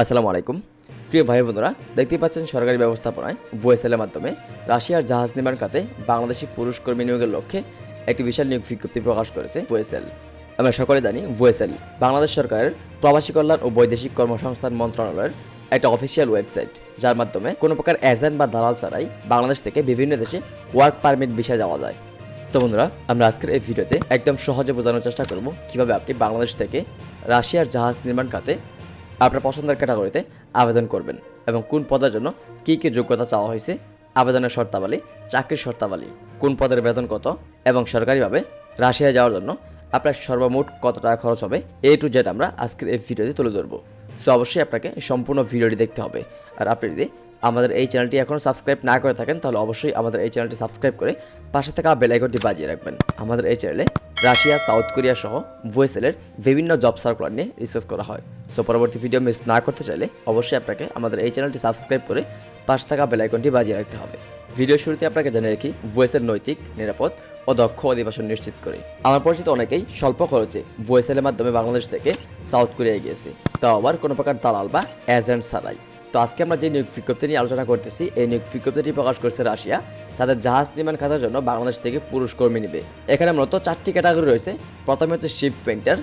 আসসালামু আলাইকুম। প্রিয় ভাই বোনরা, দেখতেই পাচ্ছেন সরকারি ব্যবস্থাপনায় ভুয়েসেলের মাধ্যমে রাশিয়ার জাহাজ নির্মাণ খাতে বাংলাদেশি পুরুষ কর্মী নিয়োগের লক্ষ্যে একটি বিশাল নিয়োগ বিজ্ঞপ্তি প্রকাশ করেছে ভুয়েসেল। আমরা সকলে জানি ভুয়েসেল বাংলাদেশ সরকারের প্রবাসী কল্যাণ ও বৈদেশিক কর্মসংস্থান মন্ত্রণালয়ের একটা অফিসিয়াল ওয়েবসাইট যার মাধ্যমে কোনো প্রকার এজেন্ট বা দালাল ছাড়াই বাংলাদেশ থেকে বিভিন্ন দেশে ওয়ার্ক পারমিট বিষয় যাওয়া যায়। তো বন্ধুরা, আমরা আজকের এই ভিডিওতে একদম সহজে বোঝানোর চেষ্টা করব কীভাবে আপনি বাংলাদেশ থেকে রাশিয়ার জাহাজ নির্মাণ খাতে আপনার পছন্দের ক্যাটাগরিতে আবেদন করবেন এবং কোন পদের জন্য কী কী যোগ্যতা চাওয়া হয়েছে, আবেদনের শর্তাবলী, চাকরির শর্তাবলী, কোন পদের বেতন কত এবং সরকারিভাবে রাশিয়া যাওয়ার জন্য আপনার সর্বমোট কত টাকা খরচ হবে, এ টু জেড আমরা আজকের এই ভিডিওতে তুলে ধরবো। সো অবশ্যই আপনাকে সম্পূর্ণ ভিডিওটি দেখতে হবে। আর আপনি যদি আমাদের এই চ্যানেলটি এখনও সাবস্ক্রাইব না করে থাকেন, তাহলে অবশ্যই আমাদের এই চ্যানেলটি সাবস্ক্রাইব করে পাশে থাকা বেল আইকনটি বাজিয়ে রাখবেন। আমাদের এই চ্যানেলে রাশিয়া, সাউথ কোরিয়া সহ ভুয়েসেলের বিভিন্ন জব সার্কুলার নিয়ে রিসার্চ করা হয়। সো পরবর্তী ভিডিও মিস না করতে চাইলে অবশ্যই আপনাকে আমাদের এই চ্যানেলটি সাবস্ক্রাইব করে পাশে থাকা বেল আইকনটি বাজিয়ে রাখতে হবে। ভিডিও শুরুতে আপনাকে জানিয়ে রাখি ভয়েসের নৈতিক, নিরাপদ ও দক্ষ অধিবাসন নিশ্চিত করে। আমার পরিচিত অনেকেই স্বল্প খরচে ভয়েসেলের মাধ্যমে বাংলাদেশ থেকে সাউথ কোরিয়ায় গিয়েছে তাও আবার কোনো প্রকার দালাল বা এজেন্ট ছাড়াই। তো আজকে আমরা যে নিয়োগ বিজ্ঞপ্তি নিয়ে আলোচনা করতেছি, এই নিয়োগ বিজ্ঞপ্তিটি প্রকাশ করছে রাশিয়া। তাদের জাহাজ নির্মাণ খাতার জন্য বাংলাদেশ থেকে পুরুষ কর্মী নেবে। এখানে মূলত চারটি ক্যাটাগরি রয়েছে। প্রথমে হচ্ছে শিপ পেন্টার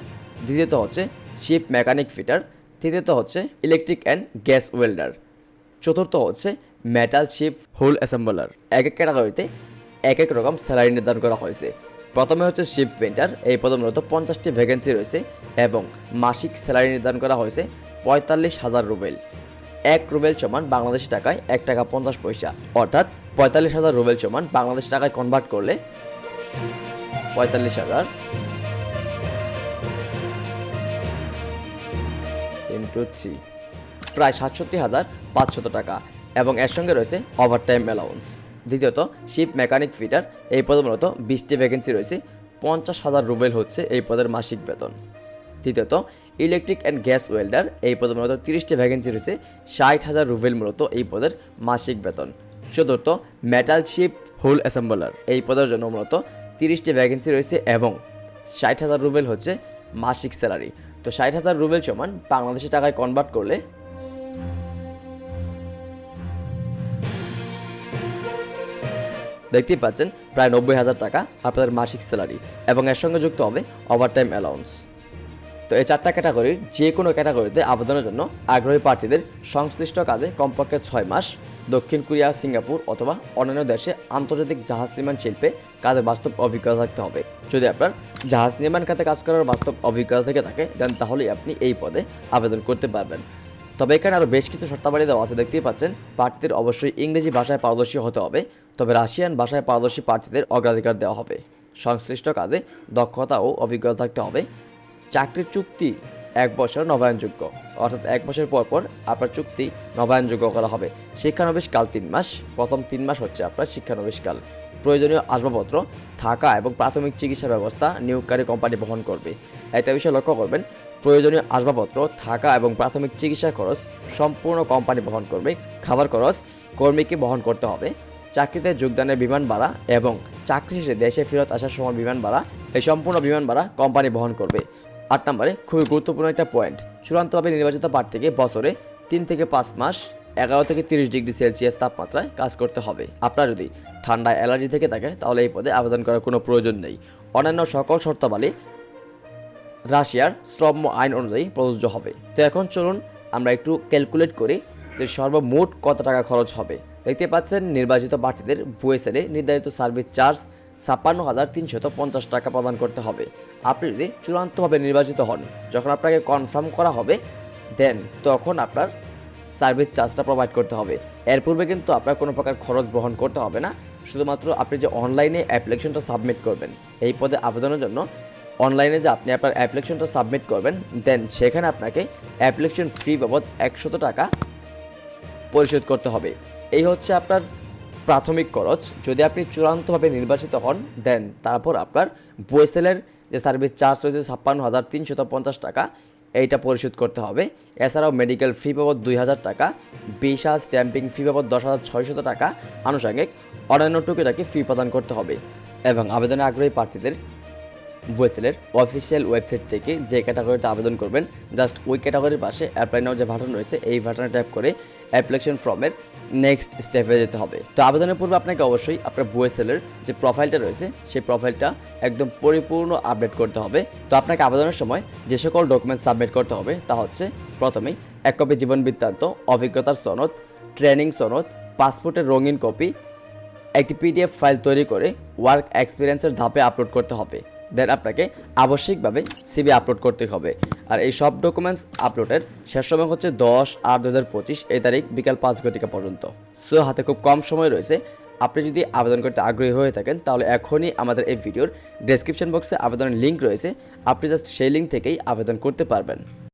দ্বিতীয়ত হচ্ছে শিপ মেকানিক ফিটার, তৃতীয়ত হচ্ছে ইলেকট্রিক অ্যান্ড গ্যাস ওয়েল্ডার। চতুর্থ হচ্ছে মেটাল শিপ হোল অ্যাসেম্বলার। এক এক ক্যাটাগরিতে এক এক রকম স্যালারি নির্ধারণ করা হয়েছে। প্রথমে হচ্ছে শিপ পেন্টার এই পদে মূলত পঞ্চাশটি ভ্যাকেন্সি রয়েছে এবং মাসিক স্যালারি নির্ধারণ করা হয়েছে পঁয়তাল্লিশ হাজার রুবেল। এক রুবেল সমান বাংলাদেশি টাকায় এক টাকা পঞ্চাশ পয়সা। অর্থাৎ পঁয়তাল্লিশ হাজার রুবেল সমান বাংলাদেশ টাকায় কনভার্ট করলে পঁয়তাল্লিশ হাজার ইন্টু থ্রি প্রায় সাতষট্টি হাজার পাঁচশত টাকা এবং এর সঙ্গে রয়েছে ওভারটাইম অ্যালাউন্স দ্বিতীয়ত শিপ মেকানিক ফিটার এই পদে মূলত বিশটি ভ্যাকেন্সি রয়েছে, পঞ্চাশ হাজার রুবেল হচ্ছে এই পদের মাসিক বেতন। তৃতীয়ত ইলেকট্রিক অ্যান্ড গ্যাস ওয়েল্ডার, এই পদে মূলত তিরিশটি ভ্যাকেন্সি রয়েছে ষাট হাজার রুবেল মূলত এই পদের মাসিক বেতন। চতুর্থ মেটাল শিপ হোল অ্যাসেম্বলার এই পদের জন্য মূলত তিরিশটি ভ্যাকেন্সি রয়েছে এবং ষাট হাজার রুবেল হচ্ছে মাসিক স্যালারি তো ষাট হাজার রুবেল সমান বাংলাদেশি টাকায় কনভার্ট করলে দেখতেই পাচ্ছেন, প্রায় নব্বই হাজার টাকা আপনাদের মাসিক স্যালারি এবং এর সঙ্গে যুক্ত হবে ওভারটাইম অ্যালাউন্স তো এই চারটা ক্যাটাগরির যে কোনো ক্যাটাগরিতে আবেদনের জন্য আগ্রহী প্রার্থীদের সংশ্লিষ্ট কাজে কমপক্ষে ছয় মাস, দক্ষিণ কোরিয়া, সিঙ্গাপুর অথবা অন্যান্য দেশে আন্তর্জাতিক জাহাজ নির্মাণ শিল্পে কাজের বাস্তব অভিজ্ঞতা থাকতে হবে। যদি আপনার জাহাজ নির্মাণ খাতে কাজ করার বাস্তব অভিজ্ঞতা থেকে থাকে, দেন তাহলেই আপনি এই পদে আবেদন করতে পারবেন। তবে এখানে আরও বেশ কিছু শর্তাবলী দেওয়া আছে, দেখতেই পাচ্ছেন। প্রার্থীদের অবশ্যই ইংরেজি ভাষায় পারদর্শী হতে হবে, তবে রাশিয়ান ভাষায় পারদর্শী প্রার্থীদের অগ্রাধিকার দেওয়া হবে। সংশ্লিষ্ট কাজে দক্ষতা ও অভিজ্ঞতা থাকতে হবে চাকরির চুক্তি এক বছর নবায়নযোগ্য। অর্থাৎ এক বছর পর পর আপনার চুক্তি নবায়নযোগ্য করা হবে। শিক্ষানবিশকাল তিন মাস, প্রথম তিন মাস হচ্ছে আপনার শিক্ষানবিশকাল। প্রয়োজনীয় আসবাবপত্র, থাকা এবং প্রাথমিক চিকিৎসা ব্যবস্থা নিয়োগকারী কোম্পানি বহন করবে। একটা বিষয় লক্ষ্য করবেন, প্রয়োজনীয় আসবাবপত্র, থাকা এবং প্রাথমিক চিকিৎসা খরচ সম্পূর্ণ কোম্পানি বহন করবে। খাবার খরচ কর্মীকে বহন করতে হবে। চাকরিতে যোগদানের বিমান ভাড়া এবং চাকরি শেষে দেশে ফেরত আসার সময় বিমান ভাড়া, এই সম্পূর্ণ বিমান ভাড়া কোম্পানি বহন করবে। আট নম্বরে খুবই গুরুত্বপূর্ণ একটা পয়েন্ট চূড়ান্তভাবে নির্বাচিত প্রার্থীকে বছরে তিন থেকে পাঁচ মাস এগারো থেকে তিরিশ ডিগ্রি সেলসিয়াস তাপমাত্রায় কাজ করতে হবে। আপনার যদি ঠান্ডা অ্যালার্জি থেকে থাকে, তাহলে এই পদে আবেদন করার কোনো প্রয়োজন নেই। অন্যান্য সকল শর্তাবলী রাশিয়ার শ্রম আইন অনুযায়ী প্রযোজ্য হবে। তো এখন চলুন আমরা একটু ক্যালকুলেট করি যে সর্বমোট কত টাকা খরচ হবে। দেখতে পাচ্ছেন, নির্বাচিত প্রার্থীদের বুয়েসেলে নির্ধারিত সার্ভিস চার্জ ছাপ্পান্ন হাজার তিনশত পঞ্চাশ টাকা প্রদান করতে হবে। আপনি যদি চূড়ান্তভাবে নির্বাচিত হন, যখন আপনাকে কনফার্ম করা হবে দেন তখন আপনার সার্ভিস চার্জটা প্রোভাইড করতে হবে। এর পূর্বে কিন্তু আপনার কোনো প্রকার খরচ বহন করতে হবে না। শুধুমাত্র আপনি যে অনলাইনে অ্যাপ্লিকেশনটা সাবমিট করবেন, এই পদে আবেদনের জন্য অনলাইনে যে আপনি আপনার অ্যাপ্লিকেশনটা সাবমিট করবেন দেন সেখানে আপনাকে অ্যাপ্লিকেশন ফি বাবদ একশত টাকা পরিশোধ করতে হবে। এই হচ্ছে আপনার প্রাথমিক খরচ। যদি আপনি চূড়ান্তভাবে নির্বাচিত হন, দেন তারপর আপনার বুয়েসেলের যে সার্ভিস চার্জ রয়েছে ছাপ্পান্ন হাজার তিনশত পঞ্চাশ টাকা, এইটা পরিশোধ করতে হবে। এছাড়াও মেডিকেল ফি বাবদ দুই হাজার টাকা বিশাল স্ট্যাম্পিং ফি বাবদ দশ হাজার ছয়শত টাকা। আনুষঙ্গিক অন্যান্য টুকিটাকে ফি প্রদান করতে হবে। এবং আবেদনে আগ্রহী প্রার্থীদের ভয়েসেলের অফিসিয়াল ওয়েবসাইট থেকে যে ক্যাটাগরিতে আবেদন করবেন, জাস্ট ওই ক্যাটাগরির পাশে অ্যাপ্লাই নাও যে বাটন রয়েছে, এই বাটনে ট্যাপ করে অ্যাপ্লিকেশন ফর্মের নেক্সট স্টেপে যেতে হবে। তো আবেদনের পূর্বে আপনাকে অবশ্যই আপনার ভয়েসেলের যে প্রোফাইলটা রয়েছে, সেই প্রোফাইলটা একদম পরিপূর্ণ আপডেট করতে হবে। তো আপনাকে আবেদনের সময় যে সকল ডকুমেন্ট সাবমিট করতে হবে, তা হচ্ছে প্রথমেই এক কপি জীবন বৃত্তান্ত, অভিজ্ঞতার সনদ ট্রেনিং সনদ পাসপোর্টের রঙিন কপি একটি পিডিএফ ফাইল তৈরি করে ওয়ার্ক এক্সপিরিয়েন্সের ধাপে আপলোড করতে হবে। দেন আপনাকে আবশ্যিকভাবে সিবি আপলোড করতে হবে। আর এই সব ডকুমেন্টস আপলোডের শেষ সময় হচ্ছে দশ আট দু হাজার পঁচিশ এই তারিখ বিকাল পাঁচ ঘটিকা পর্যন্ত। সো হাতে খুব কম সময় রয়েছে। আপনি যদি আবেদন করতে আগ্রহী হয়ে থাকেন, তাহলে এখনই আমাদের এই ভিডিওর ডেসক্রিপশন বক্সে আবেদনের লিঙ্ক রয়েছে। আপনি জাস্ট সেই লিঙ্ক থেকেই আবেদন করতে পারবেন।